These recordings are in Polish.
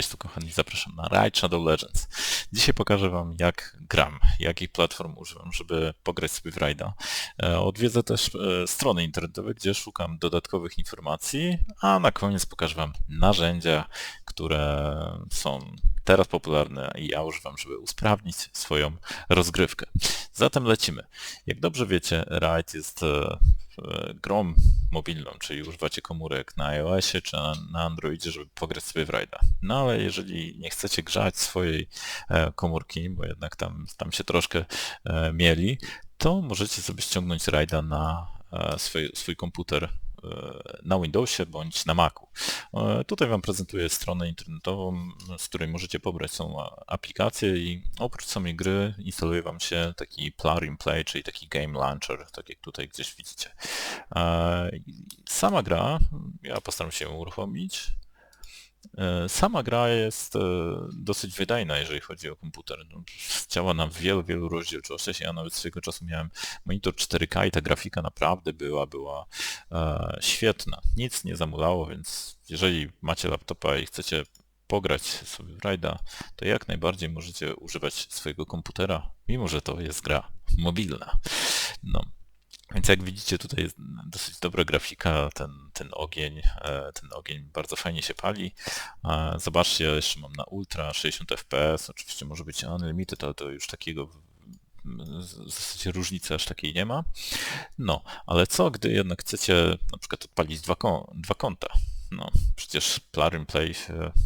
Cześć, tu kochani, zapraszam na Raid Shadow Legends. Dzisiaj pokażę Wam jak gram, jakich platform używam, żeby pograć sobie w Raida. E, odwiedzę też e, strony internetowe, gdzie szukam dodatkowych informacji, a na koniec pokażę Wam narzędzia, które są teraz popularne i ja używam, żeby usprawnić swoją rozgrywkę. Zatem lecimy. Jak dobrze wiecie, Raid jest e, grą mobilną, czyli używacie komórek na iOSie czy na Androidzie, żeby pograć sobie w Raida. No ale jeżeli nie chcecie grzać swojej e, komórki, bo jednak tam, tam się troszkę e, mieli, to możecie sobie ściągnąć Raida na e, swój, swój komputer na Windowsie bądź na Macu. Tutaj Wam prezentuję stronę internetową, z której możecie pobrać są aplikacje i oprócz samej gry instaluje Wam się taki and play, czyli taki game launcher, tak jak tutaj gdzieś widzicie. Sama gra, ja postaram się ją uruchomić, E, sama gra jest e, dosyć wydajna, jeżeli chodzi o komputer. No, działa na wielu, wielu rozdzielczościach. Ja nawet swego czasu miałem monitor 4K i ta grafika naprawdę była, była e, świetna. Nic nie zamulało, więc jeżeli macie laptopa i chcecie pograć sobie w Rajda, to jak najbardziej możecie używać swojego komputera, mimo że to jest gra mobilna. No. Więc jak widzicie tutaj jest dosyć dobra grafika, ten, ten ogień, e, ten ogień bardzo fajnie się pali. E, zobaczcie, ja jeszcze mam na ultra 60 fps, oczywiście może być unlimited, ale to już takiego w zasadzie różnicy aż takiej nie ma. No, ale co gdy jednak chcecie na przykład odpalić dwa, dwa konta? No, przecież and play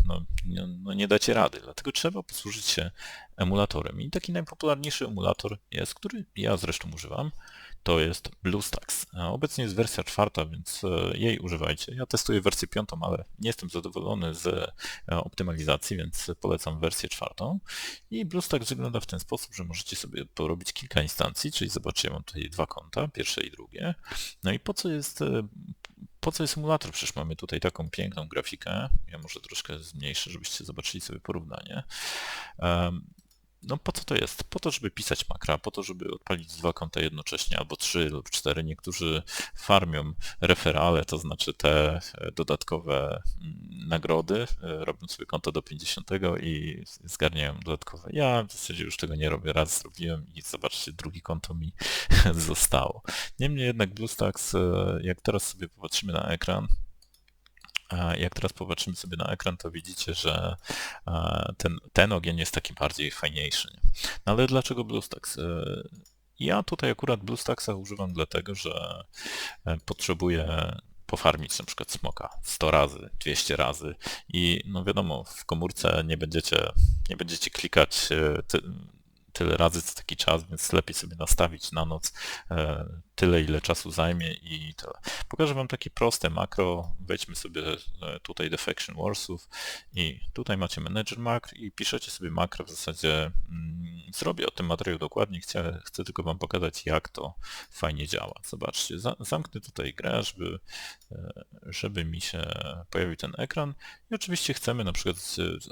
no, no, no, nie dacie rady, dlatego trzeba posłużyć się emulatorem. I taki najpopularniejszy emulator jest, który ja zresztą używam, to jest BlueStacks. Obecnie jest wersja czwarta, więc e, jej używajcie. Ja testuję wersję piątą, ale nie jestem zadowolony z e, optymalizacji, więc polecam wersję czwartą. I BlueStacks wygląda w ten sposób, że możecie sobie porobić kilka instancji, czyli zobaczcie, mam tutaj dwa konta, pierwsze i drugie. No i po co jest e, po co jest emulator? Przecież mamy tutaj taką piękną grafikę. Ja może troszkę zmniejszę, żebyście zobaczyli sobie porównanie. No po co to jest? Po to, żeby pisać makra, po to, żeby odpalić dwa konta jednocześnie, albo trzy lub cztery. Niektórzy farmią referale, to znaczy te e, dodatkowe mm, nagrody, e, robią sobie konto do 50 i zgarniają dodatkowe. Ja w zasadzie już tego nie robię, raz zrobiłem i zobaczcie, drugie konto mi zostało. Niemniej jednak BlueStacks, e, jak teraz sobie popatrzymy na ekran, jak teraz popatrzymy sobie na ekran, to widzicie, że ten, ten ogień jest taki bardziej fajniejszy. No ale dlaczego BlueStacks? E, ja tutaj akurat BlueStacksa używam dlatego, że e, potrzebuję pofarmić na przykład smoka 100 razy, 200 razy i no wiadomo, w komórce nie będziecie, nie będziecie klikać e, tyle razy co taki czas, więc lepiej sobie nastawić na noc e, tyle, ile czasu zajmie i tyle. Pokażę Wam takie proste makro. Wejdźmy sobie e, tutaj Defection Warsów i tutaj macie Manager Makr i piszecie sobie makro w zasadzie mm, zrobię o tym materiał dokładnie, chcę, chcę tylko Wam pokazać jak to fajnie działa. Zobaczcie, za, zamknę tutaj grę, żeby, e, żeby mi się pojawił ten ekran i oczywiście chcemy na przykład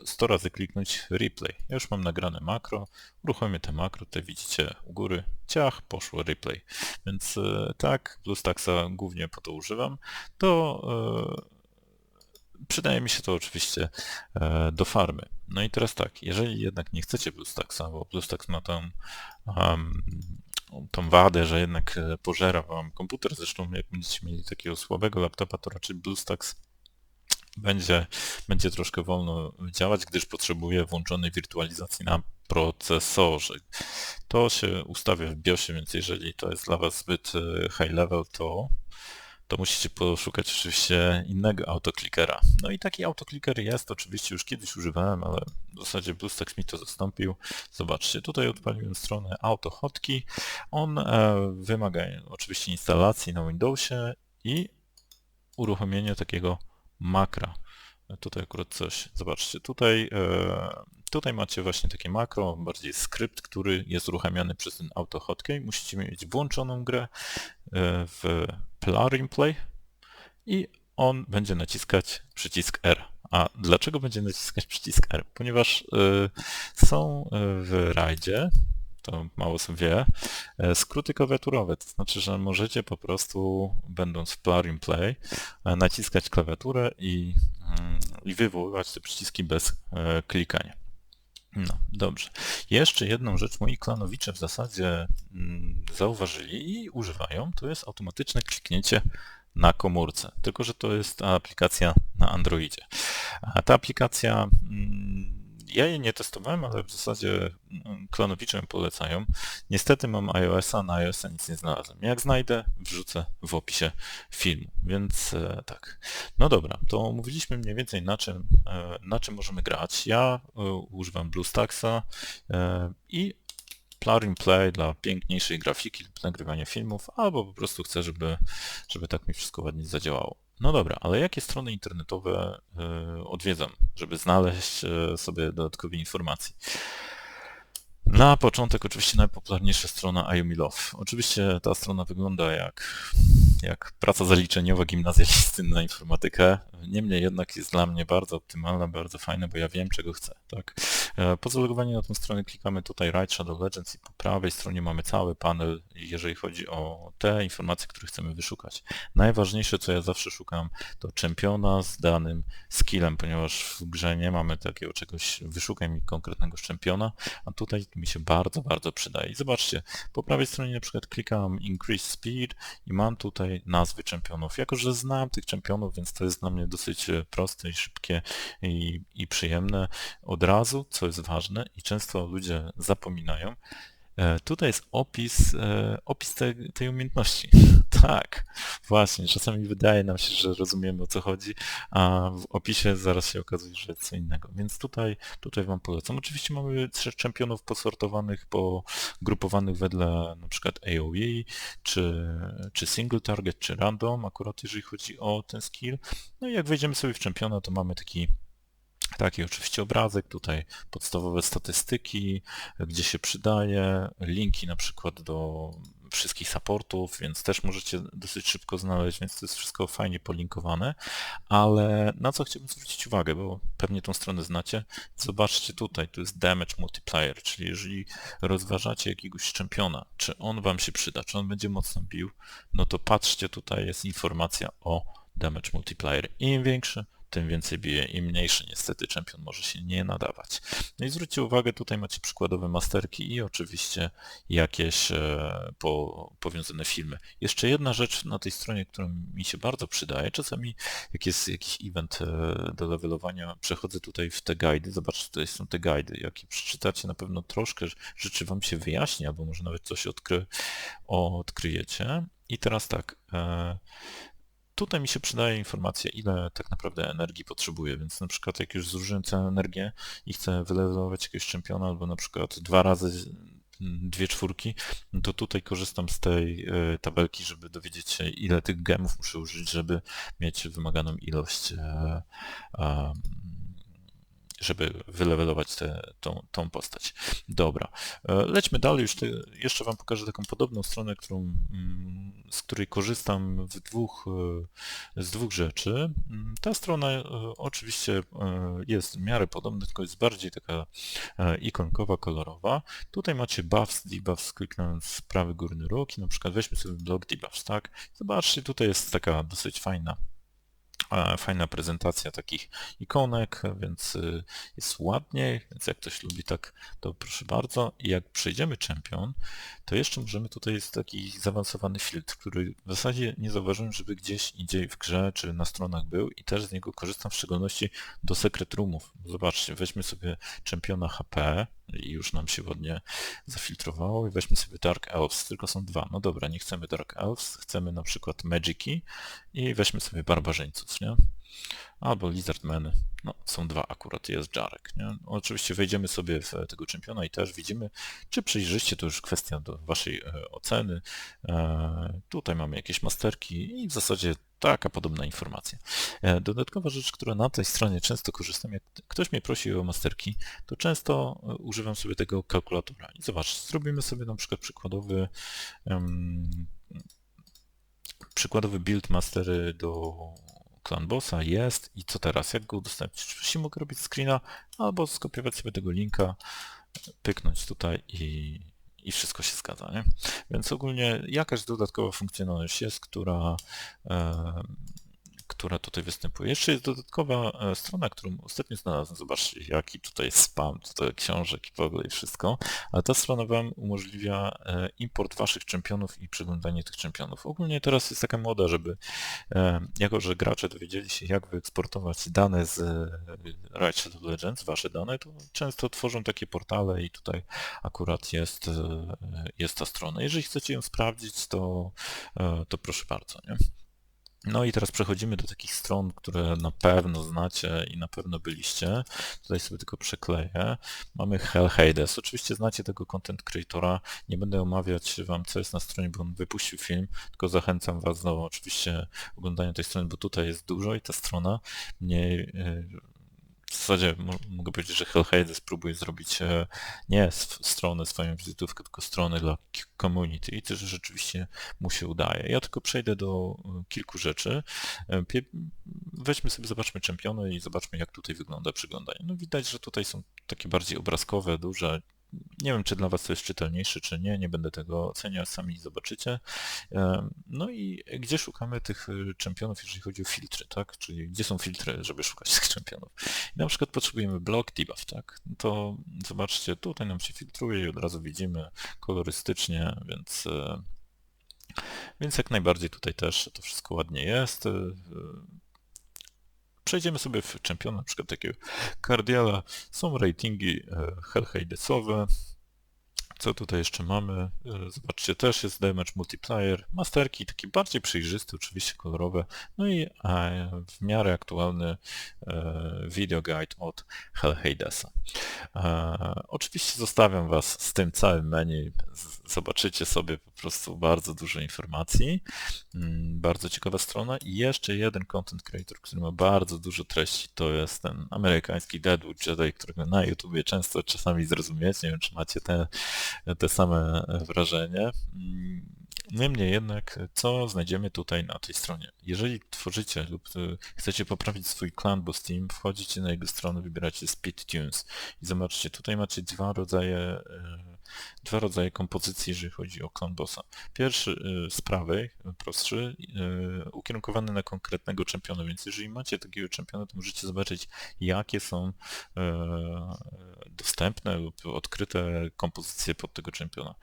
100 razy kliknąć replay. Ja już mam nagrane makro, uruchomię te makro, tutaj widzicie u góry, ciach, poszło replay. Więc e, tak, BlueStacksa głównie po to używam. To e, przydaje mi się to oczywiście e, do farmy. No i teraz tak, jeżeli jednak nie chcecie BlueStacksa, bo BlueStacks ma tam um, tą wadę, że jednak pożera wam komputer, zresztą jak będziecie mieli takiego słabego laptopa, to raczej BlueStacks będzie, będzie troszkę wolno działać, gdyż potrzebuje włączonej wirtualizacji na procesorze. To się ustawia w BIOSie, więc jeżeli to jest dla Was zbyt e, high level, to, to musicie poszukać oczywiście innego autoklikera. No i taki autokliker jest, oczywiście już kiedyś używałem, ale w zasadzie BlueStacks mi to zastąpił. Zobaczcie, tutaj odpaliłem stronę AutoHotki. On e, wymaga oczywiście instalacji na Windowsie i uruchomienia takiego makra. Tutaj akurat coś, zobaczcie, tutaj, e, tutaj macie właśnie takie makro, bardziej skrypt, który jest uruchamiany przez ten AutoHotkey. Musicie mieć włączoną grę e, w Plug Play i on będzie naciskać przycisk R. A dlaczego będzie naciskać przycisk R? Ponieważ e, są w rajdzie to mało sobie wie, skróty klawiaturowe, to znaczy, że możecie po prostu, będąc w and play, naciskać klawiaturę i i wywoływać te przyciski bez e, klikania. No, dobrze. Jeszcze jedną rzecz moi klanowicze w zasadzie mm, zauważyli i używają, to jest automatyczne kliknięcie na komórce. Tylko, że to jest aplikacja na Androidzie. A ta aplikacja mm, ja jej nie testowałem, ale w zasadzie mm, klonowicze mi polecają. Niestety mam iOS-a, na iOS-a nic nie znalazłem. Jak znajdę, wrzucę w opisie filmu, więc e, tak. No dobra, to mówiliśmy mniej więcej na czym, e, na czym możemy grać. Ja e, używam BlueStacksa i plug play dla piękniejszej grafiki lub nagrywania filmów, albo po prostu chcę, żeby, żeby tak mi wszystko ładnie zadziałało. No dobra, ale jakie strony internetowe y, odwiedzam, żeby znaleźć y, sobie dodatkowe informacje? Na początek oczywiście najpopularniejsza strona IUMI Love. Oczywiście ta strona wygląda jak jak praca zaliczeniowa gimnazjalisty na informatykę. Niemniej jednak jest dla mnie bardzo optymalna, bardzo fajna, bo ja wiem, czego chcę. Tak? E, po zalogowaniu na tę stronę klikamy tutaj Write Shadow Legends i po prawej stronie mamy cały panel, jeżeli chodzi o te informacje, które chcemy wyszukać. Najważniejsze, co ja zawsze szukam, to czempiona z danym skillem, ponieważ w grze nie mamy takiego czegoś, wyszukaj mi konkretnego czempiona, a tutaj mi się bardzo, bardzo przydaje. I zobaczcie, po prawej stronie na przykład klikam Increase Speed i mam tutaj nazwy czempionów. Jako, że znam tych czempionów, więc to jest dla mnie dosyć e, proste i szybkie i, i przyjemne od razu, co jest ważne i często ludzie zapominają. E, tutaj jest opis, e, opis tej, umiejętności. tak, właśnie, czasami wydaje nam się, że rozumiemy o co chodzi, a w opisie zaraz się okazuje, że co innego. Więc tutaj, tutaj Wam polecam. Oczywiście mamy trzech czempionów posortowanych, pogrupowanych wedle na przykład AOE, czy, czy single target, czy random, akurat jeżeli chodzi o ten skill. No i jak wejdziemy sobie w czempiona, to mamy taki Taki oczywiście obrazek, tutaj podstawowe statystyki, gdzie się przydaje, linki na przykład do wszystkich supportów, więc też możecie dosyć szybko znaleźć, więc to jest wszystko fajnie polinkowane, ale na co chciałbym zwrócić uwagę, bo pewnie tą stronę znacie, zobaczcie tutaj, tu jest damage multiplier, czyli jeżeli rozważacie jakiegoś czempiona, czy on wam się przyda, czy on będzie mocno bił, no to patrzcie, tutaj jest informacja o damage multiplier. Im większy, tym więcej bije i mniejszy niestety czempion może się nie nadawać. No i zwróćcie uwagę, tutaj macie przykładowe masterki i oczywiście jakieś e, po, powiązane filmy. Jeszcze jedna rzecz na tej stronie, która mi się bardzo przydaje, czasami jak jest jakiś event e, do levelowania, przechodzę tutaj w te guidy, zobaczcie, tutaj są te guidy, jak je przeczytacie, na pewno troszkę rzeczy wam się wyjaśni, albo może nawet coś odkry, odkryjecie. I teraz tak, e, tutaj mi się przydaje informacja, ile tak naprawdę energii potrzebuję, więc na przykład jak już zużyłem całą energię i chcę wylewować jakiegoś czempiona, albo na przykład dwa razy dwie czwórki, no to tutaj korzystam z tej e, tabelki, żeby dowiedzieć się, ile tych gemów muszę użyć, żeby mieć wymaganą ilość e, żeby wylewelować tę, tą, tą postać. Dobra, e, lećmy dalej, już te, jeszcze Wam pokażę taką podobną stronę, którą, mm, z której korzystam w dwóch, e, z dwóch rzeczy. Mm, ta strona e, oczywiście jest w miarę podobna, tylko jest bardziej taka ikonkowa, kolorowa. Tutaj macie buffs, debuffs, kliknąc prawy górny róg i na przykład weźmy sobie blok debuffs, tak? Zobaczcie, tutaj jest taka dosyć fajna Fajna prezentacja takich ikonek, więc jest ładniej, więc jak ktoś lubi tak, to proszę bardzo. I jak przejdziemy Champion, to jeszcze możemy, tutaj jest taki zaawansowany filtr, który w zasadzie nie zauważyłem, żeby gdzieś indziej w grze czy na stronach był i też z niego korzystam w szczególności do secret roomów. Zobaczcie, weźmy sobie Championa HP, i już nam się ładnie zafiltrowało i weźmy sobie Dark Elves, tylko są dwa. No dobra, nie chcemy Dark Elves, chcemy na przykład Magiki i weźmy sobie Barbarzyńców, nie? Albo Lizardmeny. No, są dwa akurat, jest Jarek, nie? Oczywiście wejdziemy sobie w tego czempiona i też widzimy, czy przejrzyście, to już kwestia do waszej e, oceny. E, tutaj mamy jakieś masterki i w zasadzie taka podobna informacja. E, dodatkowa rzecz, która na tej stronie często korzystam, jak ktoś mnie prosi o masterki, to często e, używam sobie tego kalkulatora. I zobacz, zrobimy sobie na przykład przykładowy przykładowy build mastery do clan bossa jest i co teraz, jak go udostępnić? Oczywiście mogę robić screena albo skopiować sobie tego linka, pyknąć tutaj i i wszystko się zgadza, nie? Więc ogólnie jakaś dodatkowa funkcjonalność jest, która, która tutaj występuje. Jeszcze jest dodatkowa e, strona, którą ostatnio znalazłem. Zobaczcie, jaki tutaj spam, tutaj książek i w ogóle i wszystko. Ale ta strona Wam umożliwia e, import Waszych czempionów i przeglądanie tych czempionów. Ogólnie teraz jest taka moda, żeby e, jako, że gracze dowiedzieli się, jak wyeksportować dane z Raid Shadow Legends, Wasze dane, to często tworzą takie portale i tutaj akurat jest, jest ta strona. Jeżeli chcecie ją sprawdzić, to, to proszę bardzo. Nie? No i teraz przechodzimy do takich stron, które na pewno znacie i na pewno byliście. Tutaj sobie tylko przekleję. Mamy Hell Hades. Oczywiście znacie tego content creatora. Nie będę omawiać wam, co jest na stronie, bo on wypuścił film, tylko zachęcam was do oczywiście oglądania tej strony, bo tutaj jest dużo i ta strona mnie w zasadzie mogę powiedzieć, że Hellhades próbuje zrobić e, nie stronę swoją wizytówkę, tylko stronę dla community i to rzeczywiście mu się udaje. Ja tylko przejdę do e, kilku rzeczy. E, weźmy sobie, zobaczmy czempiony i zobaczmy jak tutaj wygląda przyglądanie. No widać, że tutaj są takie bardziej obrazkowe, duże, nie wiem, czy dla Was to jest czytelniejsze, czy nie, nie będę tego oceniał, sami zobaczycie. No i gdzie szukamy tych y, czempionów, jeżeli chodzi o filtry, tak? Czyli gdzie są filtry, żeby szukać tych czempionów. I na przykład potrzebujemy block debuff, tak? To zobaczcie, tutaj nam się filtruje i od razu widzimy kolorystycznie, więc y, więc jak najbardziej tutaj też to wszystko ładnie jest. Przejdziemy sobie w czempiona, na przykład takiego Cardiala. Są ratingi e, Hellhadesowe. Co tutaj jeszcze mamy? E, zobaczcie, też jest damage multiplier, masterki, takie bardziej przejrzyste, oczywiście kolorowe, no i e, w miarę aktualny video guide od Hellhadesa. Oczywiście zostawiam Was z tym całym menu, zobaczycie sobie po prostu bardzo dużo informacji. Mm, bardzo ciekawa strona. I jeszcze jeden content creator, który ma bardzo dużo treści, to jest ten amerykański Deadwood Jedi, którego na YouTubie często czasami zrozumieć. Nie wiem, czy macie te, te same wrażenie. Niemniej jednak, co znajdziemy tutaj na tej stronie? Jeżeli tworzycie lub e, chcecie poprawić swój klan, bo Steam, wchodzicie na jego stronę, wybieracie Speed Tunes i zobaczcie, tutaj macie dwa rodzaje e, dwa rodzaje kompozycji, jeżeli chodzi o clan bossa. Pierwszy y, z prawej, prostszy, ukierunkowany na konkretnego czempiona, więc jeżeli macie takiego czempiona, to możecie zobaczyć, jakie są dostępne lub odkryte kompozycje pod tego czempiona.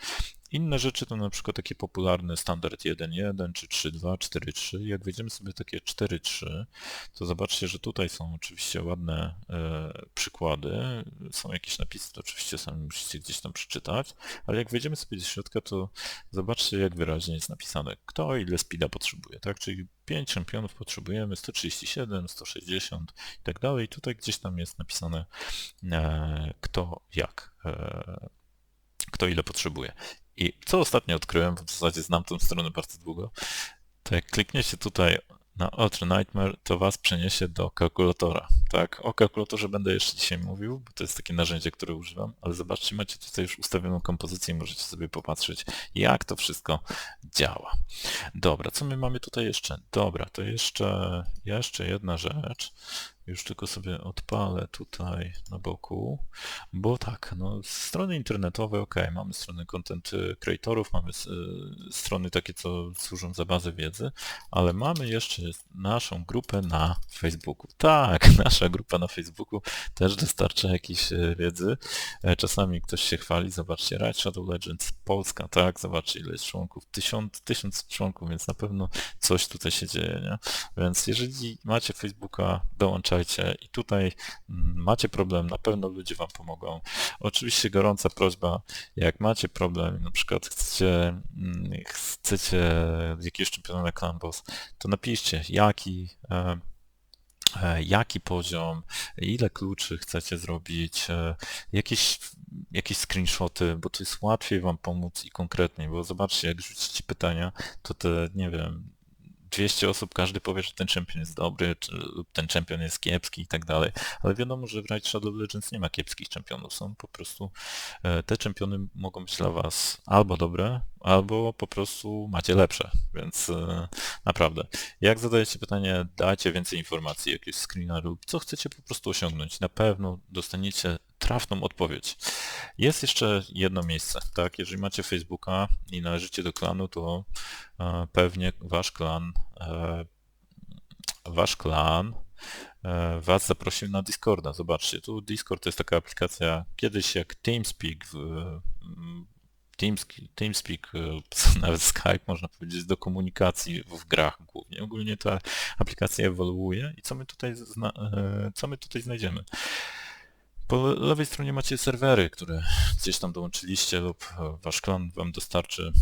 Inne rzeczy to na przykład takie popularne standard 1.1 czy 3.2, 4.3. Jak wejdziemy sobie takie 4.3, to zobaczcie, że tutaj są oczywiście ładne e, przykłady. Są jakieś napisy, to oczywiście sami musicie gdzieś tam przeczytać, ale jak wejdziemy sobie do środka, to zobaczcie jak wyraźnie jest napisane, kto ile speeda potrzebuje, tak? Czyli 5 czempionów potrzebujemy, 137, 160 i tak dalej. Tutaj gdzieś tam jest napisane e, kto jak. E, kto ile potrzebuje. I co ostatnio odkryłem, w zasadzie znam tę stronę bardzo długo, to jak klikniecie tutaj na Ultra Nightmare, to was przeniesie do kalkulatora. Tak, o kalkulatorze będę jeszcze dzisiaj mówił, bo to jest takie narzędzie, które używam, ale zobaczcie, macie tutaj już ustawioną kompozycję i możecie sobie popatrzeć, jak to wszystko działa. Dobra, co my mamy tutaj jeszcze? Dobra, to jeszcze, jeszcze jedna rzecz. Już tylko sobie odpalę tutaj na boku, bo tak, no strony internetowe, ok, mamy strony content creatorów, mamy strony takie, co służą za bazę wiedzy, ale mamy jeszcze naszą grupę na Facebooku. Tak, nasza grupa na Facebooku też dostarcza jakiejś y, wiedzy. E, czasami ktoś się chwali, zobaczcie, Raid Shadow Legends Polska, tak, zobaczcie ile jest członków, tysiąc, tysiąc członków, więc na pewno coś tutaj się dzieje, nie? Więc jeżeli macie Facebooka, dołączajcie i tutaj mm, macie problem, na pewno ludzie wam pomogą. Oczywiście gorąca prośba, jak macie problem, na przykład chcecie, mm, chcecie jakiegoś czempiona na Clan Boss, to napiszcie jaki, e, e, jaki poziom, ile kluczy chcecie zrobić, e, jakieś, jakieś screenshoty, bo to jest łatwiej wam pomóc i konkretnie, bo zobaczcie, jak rzucicie pytania, to te, nie wiem, 200 osób, każdy powie, że ten czempion jest dobry, czy, ten czempion jest kiepski i tak dalej, ale wiadomo, że w Raid Shadow Legends nie ma kiepskich czempionów, są po prostu, e, te czempiony mogą być dla was albo dobre, albo po prostu macie lepsze, więc e, naprawdę. Jak zadajecie pytanie, dajcie więcej informacji, jakieś screena lub co chcecie po prostu osiągnąć. Na pewno dostaniecie trafną odpowiedź. Jest jeszcze jedno miejsce, tak? Jeżeli macie Facebooka i należycie do klanu, to e, pewnie wasz klan e, wasz klan e, was zaprosił na Discorda. Zobaczcie, tu Discord to jest taka aplikacja, kiedyś jak TeamSpeak, w, TeamSpeak, nawet Skype można powiedzieć, do komunikacji w grach głównie. Ogólnie ta aplikacja ewoluuje i co my tutaj, co my tutaj znajdziemy? Po lewej stronie macie serwery, które gdzieś tam dołączyliście lub wasz klan wam dostarczy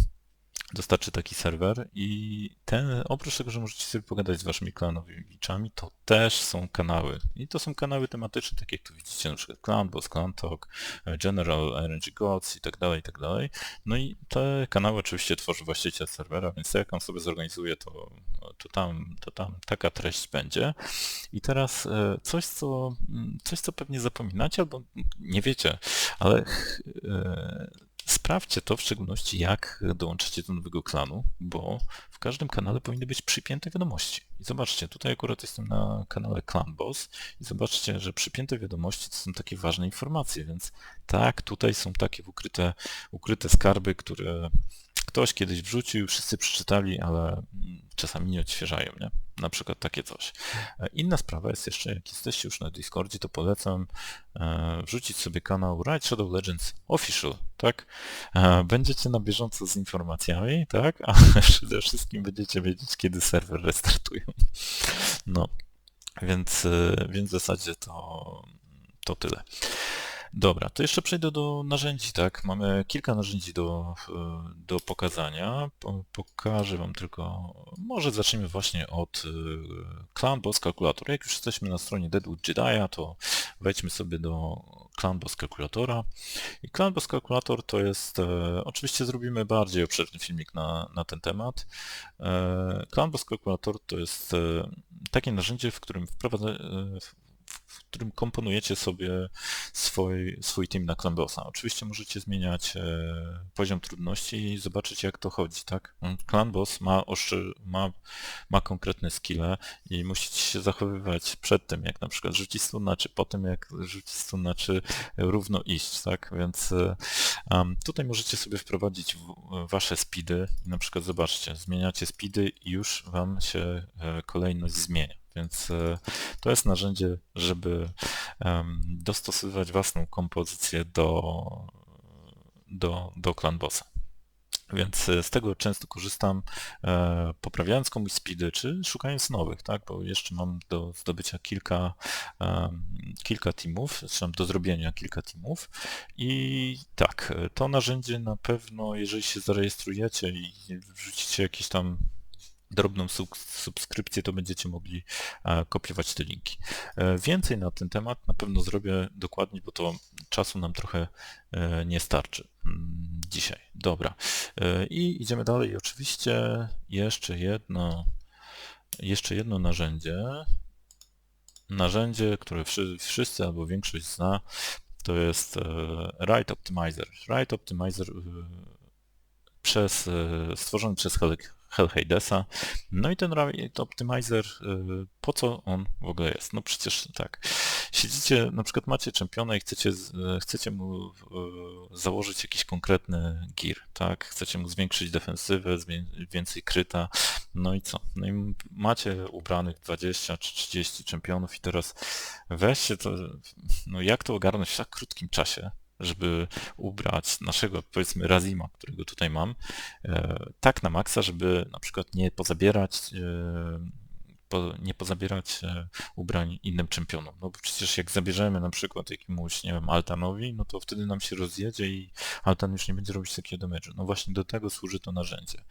dostarczy taki serwer i ten, oprócz tego, że możecie sobie pogadać z waszymi klanowiczami, to też są kanały. I to są kanały tematyczne, takie jak tu widzicie, na przykład Clan Boss, Clan Talk, General, RNG Gods i tak dalej, i tak dalej. No i te kanały oczywiście tworzy właściciel serwera, więc jak on sobie zorganizuje, to, to, tam, to tam taka treść będzie. I teraz e, coś, co, coś, co pewnie zapominacie albo nie wiecie, ale e, Sprawdźcie to w szczególności jak dołączycie do nowego klanu, bo w każdym kanale powinny być przypięte wiadomości. I zobaczcie, tutaj akurat jestem na kanale Clan Boss i zobaczcie, że przypięte wiadomości to są takie ważne informacje, więc tak, tutaj są takie ukryte, ukryte skarby, które ktoś kiedyś wrzucił, wszyscy przeczytali, ale czasami nie odświeżają, nie? Na przykład takie coś. E, inna sprawa jest jeszcze, jak jesteście już na Discordzie, to polecam e, wrzucić sobie kanał Raid Shadow Legends Official, tak? E, będziecie na bieżąco z informacjami, tak? A przede wszystkim będziecie wiedzieć, kiedy serwer restartują. No, więc, więc w zasadzie to, to tyle. Dobra, to jeszcze przejdę do narzędzi, tak? Mamy kilka narzędzi do, do pokazania. Pokażę Wam tylko, może zacznijmy właśnie od y, Clan Boss Calculator. Jak już jesteśmy na stronie Deadwood Jedi'a, to wejdźmy sobie do Clan Boss Calculatora. I Clan Boss Calculator to jest, e, oczywiście zrobimy bardziej obszerny filmik na, na ten temat. E, Clan Boss Calculator to jest e, takie narzędzie, w którym wprowadza, e, w którym komponujecie sobie swój, swój team na Clanbossa. Oczywiście możecie zmieniać e, poziom trudności i zobaczyć jak to chodzi, tak? Clanboss ma, ma, ma konkretne skille i musicie się zachowywać przed tym, jak na przykład rzucić stuna, czy po tym, jak rzucić stuna, czy równo iść, tak? Więc um, tutaj możecie sobie wprowadzić w, wasze speedy na przykład zobaczcie, zmieniacie speedy i już wam się e, kolejność zmienia. Więc e, to jest narzędzie, żeby dostosowywać własną kompozycję do, do, do ClanBossa. Więc e, z tego często korzystam, e, poprawiając komuś speedy, czy szukając nowych, tak? Bo jeszcze mam do zdobycia kilka, kilka teamów, czy do zrobienia kilka teamów. I tak, to narzędzie na pewno, jeżeli się zarejestrujecie i wrzucicie jakieś tam drobną subskrypcję, to będziecie mogli e, kopiować te linki. E, więcej na ten temat na pewno zrobię dokładnie, bo to czasu nam trochę e, nie starczy mm, dzisiaj. Dobra. I idziemy dalej. Oczywiście jeszcze jedno, jeszcze jedno narzędzie. Narzędzie, które wszyscy albo większość zna, to jest Write Optimizer. Write Optimizer przez, stworzony przez Hell Hadesa. No i ten Rate Optimizer, y, po co on w ogóle jest? No przecież tak, siedzicie, na przykład macie czempiona i chcecie, chcecie mu y, założyć jakiś konkretny gear, tak? Chcecie mu zwiększyć defensywę, więcej kryta, no i co? No i macie ubranych 20 czy 30 czempionów i teraz weźcie to, no jak to ogarnąć w tak krótkim czasie? Żeby ubrać naszego, powiedzmy, Razima, którego tutaj mam, e, tak na maksa, żeby na przykład nie pozabierać e, nie pozabierać e, ubrań innym czempionom. No bo przecież jak zabierzemy na przykład jakiemuś, nie wiem, Altanowi, no to wtedy nam się rozjedzie i Altan już nie będzie robić takiego damage'u. No właśnie do tego służy to narzędzie.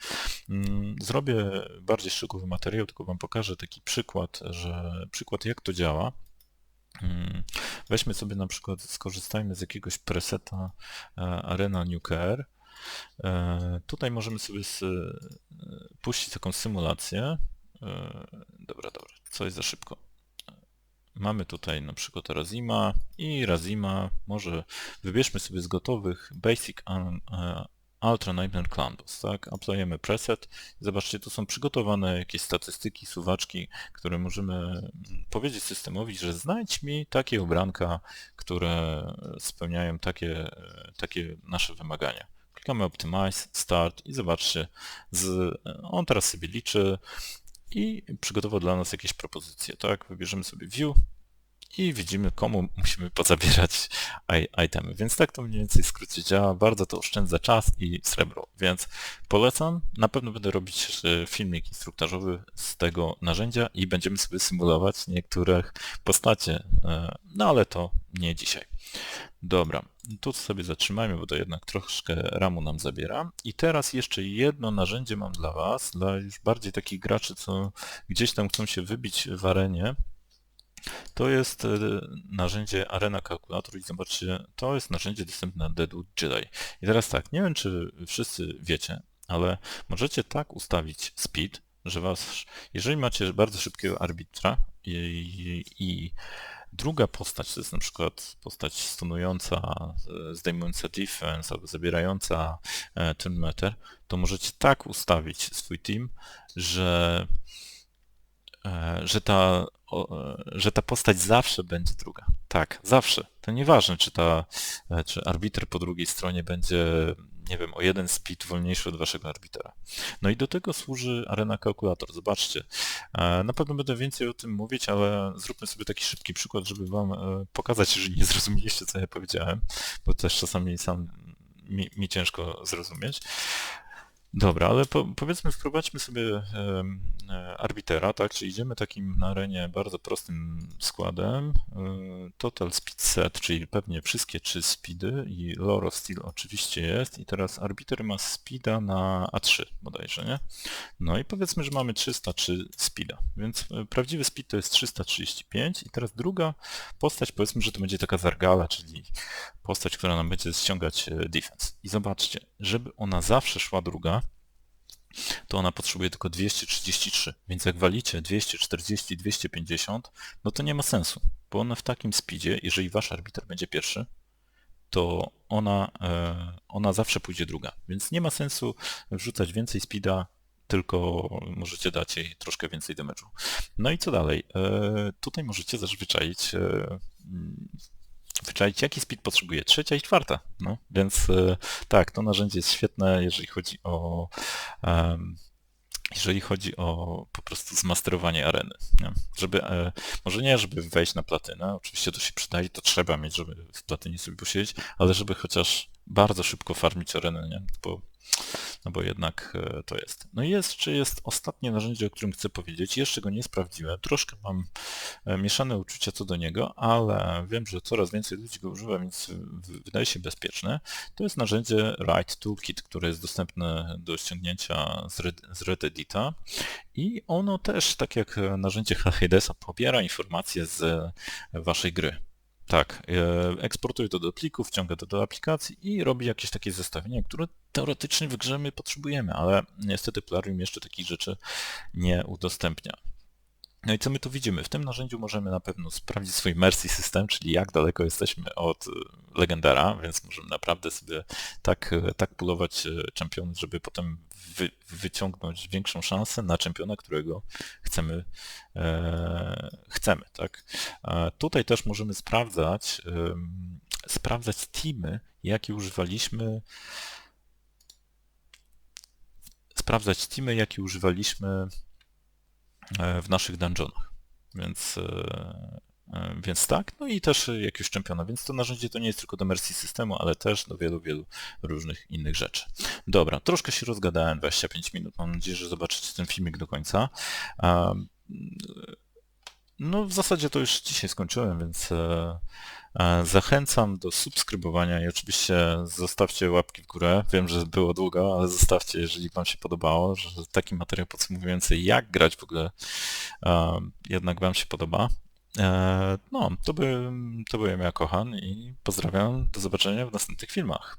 Mm, zrobię bardziej szczegółowy materiał, tylko wam pokażę taki przykład, że przykład jak to działa. Hmm. Weźmy sobie na przykład, skorzystajmy z jakiegoś preseta e, Arena Nuclear. E, tutaj możemy sobie e, puścić taką symulację. Dobra, dobra, co jest za szybko. Mamy tutaj na przykład Razima i Razima, może wybierzmy sobie z gotowych Basic Ultra Nightmare Clandos, tak? Aplikujemy preset. Zobaczcie, tu są przygotowane jakieś statystyki, suwaczki, które możemy powiedzieć systemowi, że znajdź mi takie ubranka, które spełniają takie, takie nasze wymagania. Klikamy Optimize, Start i zobaczcie, z, on teraz sobie liczy, i przygotował dla nas jakieś propozycje, tak? Wybierzemy sobie view i widzimy, komu musimy pozabierać itemy. Więc tak to mniej więcej w skrócie działa. Bardzo to oszczędza czas i srebro. Więc polecam. Na pewno będę robić e, filmik instruktażowy z tego narzędzia i będziemy sobie symulować niektórych postacie. E, no ale to nie dzisiaj. Dobra, tu sobie zatrzymajmy, bo to jednak troszkę ramu nam zabiera. I teraz jeszcze jedno narzędzie mam dla Was, dla już bardziej takich graczy, co gdzieś tam chcą się wybić w arenie. To jest e, narzędzie Arena Calculator i zobaczcie, to jest narzędzie dostępne na Deadwood Jedi. I teraz tak, nie wiem czy wszyscy wiecie, ale możecie tak ustawić speed, że was, jeżeli macie bardzo szybkiego arbitra i, i, i druga postać, to jest na przykład postać stunująca, zdejmująca defense albo zabierająca e, ten meter, to możecie tak ustawić swój team, że E, że ta, że ta postać zawsze będzie druga. Tak, zawsze. To nieważne, czy ta, e, czy arbiter po drugiej stronie będzie, nie wiem, o jeden speed wolniejszy od waszego arbitera. No i do tego służy Arena Calculator. Zobaczcie. E, na pewno będę więcej o tym mówić, ale zróbmy sobie taki szybki przykład, żeby wam pokazać, jeżeli nie zrozumieliście, co ja powiedziałem, bo też czasami sam mi, mi ciężko zrozumieć. Dobra, ale po, powiedzmy wprowadźmy sobie e, arbitera, tak, czyli idziemy takim na arenie bardzo prostym składem. E, total speed set, czyli pewnie wszystkie trzy speedy i Loro Steel oczywiście jest i teraz arbiter ma speeda na A3 bodajże, nie? No i powiedzmy, że mamy 303 speeda, więc e, prawdziwy speed to jest 335 i teraz druga postać, powiedzmy, że to będzie taka Zargala, czyli postać, która nam będzie ściągać defense. I zobaczcie, żeby ona zawsze szła druga, to ona potrzebuje tylko 233. Więc jak walicie 240, 250, no to nie ma sensu, bo ona w takim speedzie, jeżeli wasz arbiter będzie pierwszy, to ona, e, ona zawsze pójdzie druga. Więc nie ma sensu wrzucać więcej speeda, tylko możecie dać jej troszkę więcej damage'u. No i co dalej? E, tutaj możecie zazwyczaić e, wyczaić, jaki speed potrzebuje. Trzecia i czwarta. No, więc e, tak, to narzędzie jest świetne, jeżeli chodzi o um, jeżeli chodzi o po prostu zmasterowanie areny. Nie? Żeby, e, może nie, żeby wejść na platynę, oczywiście to się przydaje, to trzeba mieć, żeby w platynie sobie posiedzieć, ale żeby chociaż bardzo szybko farmić arenę, nie? bo no bo jednak e, to jest. No i jeszcze jest ostatnie narzędzie, o którym chcę powiedzieć. Jeszcze go nie sprawdziłem. Troszkę mam e, mieszane uczucia co do niego, ale wiem, że coraz więcej ludzi go używa, więc wydaje się bezpieczne. To jest narzędzie Write Toolkit, które jest dostępne do ściągnięcia z, Red, z Reddita i ono też, tak jak narzędzie HHDS-a, pobiera informacje z waszej gry. Tak, e, eksportuje to do plików, wciąga to do aplikacji i robi jakieś takie zestawienie, które teoretycznie w grze my potrzebujemy, ale niestety Plarium jeszcze takich rzeczy nie udostępnia. No i co my tu widzimy? W tym narzędziu możemy na pewno sprawdzić swój Mercy System, czyli jak daleko jesteśmy od e, Legendara, więc możemy naprawdę sobie tak, e, tak pulować czempiony, żeby potem wy, wyciągnąć większą szansę na czempiona, którego chcemy, e, chcemy. Tak? E, tutaj też możemy sprawdzać, e, sprawdzać teamy, jakie używaliśmy, sprawdzać teamy, jakie używaliśmy e, w naszych dungeonach. Więc e, E, więc tak, no i też jakiegoś czempiona, więc to narzędzie to nie jest tylko do Mercy systemu, ale też do wielu, wielu różnych innych rzeczy. Dobra, troszkę się rozgadałem, 25 minut, mam nadzieję, że zobaczycie ten filmik do końca. No w zasadzie to już dzisiaj skończyłem, więc e, e, zachęcam do subskrybowania i oczywiście zostawcie łapki w górę. Wiem, że było długo, ale zostawcie, jeżeli Wam się podobało, że taki materiał podsumowujący jak grać w ogóle jednak Wam się podoba. E, no, to, by, to byłem ja, Kochan i pozdrawiam. Do zobaczenia w następnych filmach.